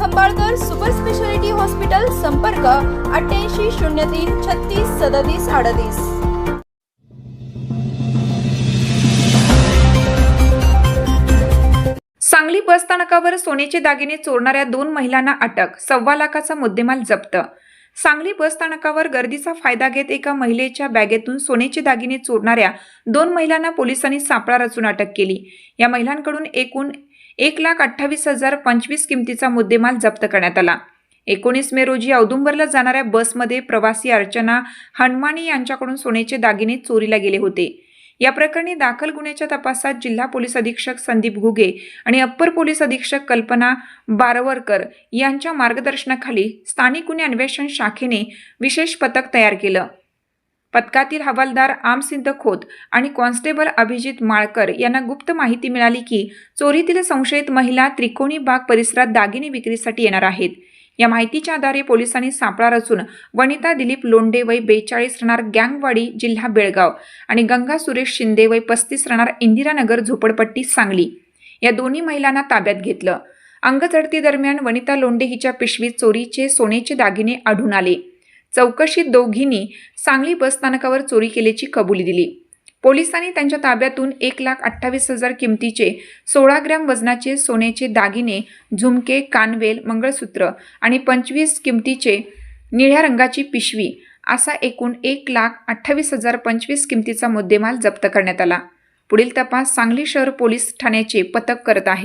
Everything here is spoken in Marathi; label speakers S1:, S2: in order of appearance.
S1: खंबाळकर सुपर स्पेशालिटी हॉस्पिटल संपर्क अठ्ठ्याऐंशी शून्य तीन छत्तीस सदतीस अडतीस.
S2: सांगली बसस्थानकावर सोन्याचे दागिने चोरणाऱ्या दोन महिलांना अटक सव्वा लाखाचा मुद्देमाल जप्त. सांगली बसस्थानकावर गर्दीचा फायदा घेत एका महिलेच्या बॅगेतून सोन्याचे दागिने चोरणाऱ्या दोन महिलांना पोलिसांनी सापळा रचून अटक केली. या महिलांकडून एकूण एक लाख अठ्ठावीस हजार पंचवीस किमतीचा मुद्देमाल जप्त करण्यात आला. एकोणीस मे रोजी औदुंबरला जाणाऱ्या बसमध्ये प्रवासी अर्चना हनुमानी यांच्याकडून सोन्याचे दागिने चोरीला गेले होते. या प्रकरणी दाखल गुन्ह्याच्या तपासात जिल्हा पोलीस अधीक्षक संदीप घुगे आणि अप्पर पोलीस अधीक्षक कल्पना बारवरकर यांच्या मार्गदर्शनाखाली स्थानिक गुन्हे अन्वेषण शाखेने विशेष पथक तयार केलं. पथकातील हवालदार आमसिद्ध खोत आणि कॉन्स्टेबल अभिजित माळकर यांना गुप्त माहिती मिळाली की चोरीतील संशयित महिला त्रिकोणी बाग परिसरात दागिने विक्रीसाठी येणार आहेत. या माहितीच्या आधारे पोलिसांनी सापळा रचून वनिता दिलीप लोंडे वय बेचाळीस राहणार गँगवाडी जिल्हा बेळगाव आणि गंगा सुरेश शिंदे वय पस्तीस राहणार इंदिरानगर झोपडपट्टी सांगली. या दोन्ही महिलांना ताब्यात घेतलं. अंगझडती दरम्यान वनिता लोंडे हिच्या पिशवीत चोरीचे सोनेचे दागिने आढळून आले. चौकशीत दोघींनी सांगली बसस्थानकावर चोरी केल्याची कबुली दिली. पोलिसांनी त्यांच्या ताब्यातून एक लाख अठ्ठावीस हजार किमतीचे सोळा ग्रॅम वजनाचे सोन्याचे दागिने झुमके कानवेल मंगळसूत्र आणि पंचवीस किमतीचे निळ्या रंगाची पिशवी असा एकूण एक लाख अठ्ठावीस हजार पंचवीस किमतीचा मुद्देमाल जप्त करण्यात आला. पुढील तपास सांगली शहर पोलीस ठाण्याचे पथक करत आहे.